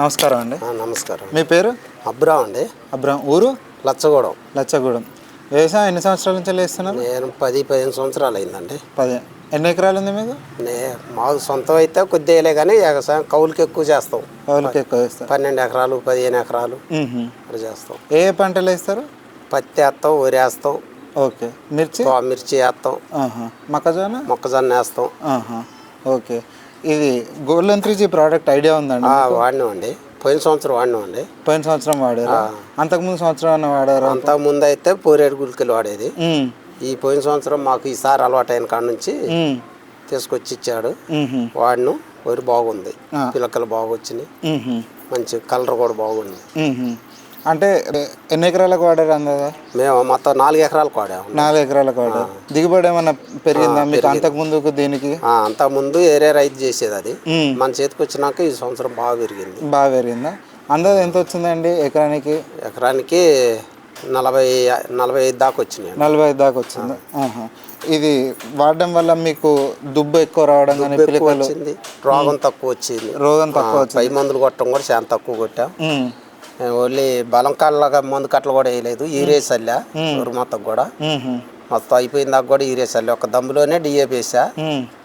నమస్కారం అండి. నమస్కారం. మీ పేరు? అబ్రామ్ అండి. అబ్రాం ఊరు? లచ్చగూడెం. లచ్చగూడెం. వ్యవసాయం ఎన్ని సంవత్సరాల నుంచి వేస్తున్నారు నేను పది పదిహేను సంవత్సరాలు అయిందండి పది. ఎన్ని ఎకరాలు ఉంది మీకు? మాకు సొంతం అయితే కొద్దిగాలే కానీ వ్యవసాయం కౌలుకి ఎక్కువ చేస్తాం. కౌలుకి ఎక్కువ వేస్తారు పన్నెండు ఎకరాలు పదిహేను ఎకరాలు చేస్తాం. ఏ పంటలు వేస్తారు? పత్తి వేస్తాం వరి వేస్తాం. ఓకే. మిర్చి? మిర్చి వేస్తాం. మొక్కజొన్న? మొక్కజొన్న వేస్తాం. ఓకే. ఇది golden three G product idea ఉందండి వాడినామండి పోయిన సంవత్సరం వాడినామండి పోయిన సంవత్సరం వాడారా అంతకుముందు సంవత్సరం వాడారా అంతా ముందు అయితే పూరేడు గులికలు వాడేది. ఈ పోయిన సంవత్సరం మాకు ఈసారి అలవాటైన కాడ నుంచి. తీసుకొచ్చి ఇచ్చాడు. వాడిను వరి బాగుంది ఆ. పిలకలు బాగా వచ్చినాయి. మంచి కలర్ కూడా బాగుంది. అంటే ఎన్ని ఎకరాలకు వాడారు అందదా మేము మొత్తం నాలుగు ఎకరాలకు వాడాము. నాలుగు ఎకరాలకు వాడారు. దిగుబడి ఏమన్నా పెరిగిందా? మీకు అంతకు ముందుకు దీనికి? అంతా ముందు ఏరే రైతు చేసేది అది. మన చేతికి వచ్చినాక ఈ సంవత్సరం బాగా పెరిగింది. బాగా పెరిగిందా? అందదు ఎంత వచ్చిందండి ఎకరానికి? ఎకరానికి నలభై నలభై ఐదు దాకా వచ్చినాయి నలభై ఐదు దాకా వచ్చిందా. ఇది వాడడం వల్ల మీకు దుబ్బు ఎక్కువ రావడం కానీ వచ్చింది. రోగం తక్కువ వచ్చింది. రోగం తక్కువ పై మందులు కొట్టడం కూడా చాలా తక్కువ కొట్టాం. ఓన్లీ బలం కాళ్ళగా మందు కట్టలు కూడా వేయలేదు ఈరే చల్లా ఊరు మొత్తం కూడా. మొత్తం అయిపోయిన దాకా కూడా ఈరే చల్లా. ఒక దమ్ములోనే డిఏపి వేసా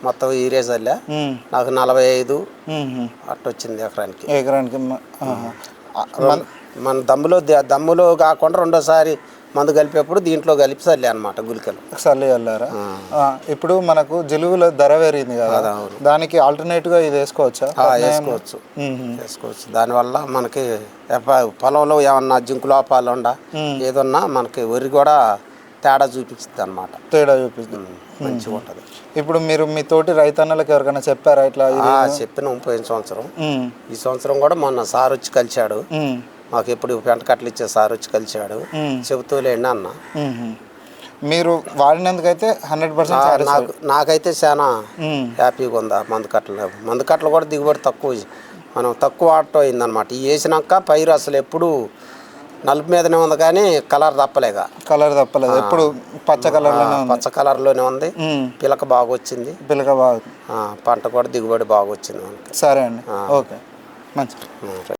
మొత్తం ఈరే చల్లా. నాకు నలభై ఐదు. అట్ట వచ్చింది ఎకరానికి. ఎకరానికి మన- దమ్ములో దమ్ములో కాకుండా రెండోసారి మందు కలిపేప్పుడు దీంట్లో కలిపి చల్లే అనమాట గులికలు చల్లి వెళ్ళారా ఆ, ఇప్పుడు మనకు జిలుగుల ధర పెరిగింది కదా. దానికి ఆల్టర్నేట్గా ఇది వేసుకోవచ్చా? వేసుకోవచ్చు. వేసుకోవచ్చు. దానివల్ల మనకి పొలంలో ఏమన్నా జింకు లోపాలు ఉండ ఏదన్నా మనకి వరి కూడా తేడా చూపిస్తుంది అనమాట తేడా చూపిస్తుంది. మంచిగా ఉంటుంది. ఇప్పుడు మీరు మీ తోటి రైతన్నలకు ఎవరికైనా చెప్పారా ఇట్లా? చెప్పినాం పోయిన సంవత్సరం. ఈ సంవత్సరం కూడా మొన్న సార్ వచ్చి కలిశాడు మాకు ఎప్పుడు పెంట కట్టలు ఇచ్చే సార్ వచ్చి కలిశాడు. ఉమ్. చెబుతూలేండి అన్న. మీరు వాడినందుకైతే హండ్రెడ్ పర్సెంట్ నాకు నాకైతే చాలా హ్యాపీగా ఉంది ఆ మందు కట్టలు. మందు కట్టలు కూడా దిగుబడి తక్కువ. మనం తక్కువ ఆటో అయిందనమాట ఈ వేసినాక పైరు అసలు ఎప్పుడు నలుపు మీదనే ఉంది కానీ కలర్ తప్పలేక కలర్ తప్పలేదు. ఎప్పుడు పచ్చ ఉంది. పచ్చ కలర్లోనే ఉంది. పిలక బాగా వచ్చింది. పిల్లక బాగా. పంట కూడా దిగుబడి బాగా వచ్చింది సరే అండి. ఓకే. రైట్.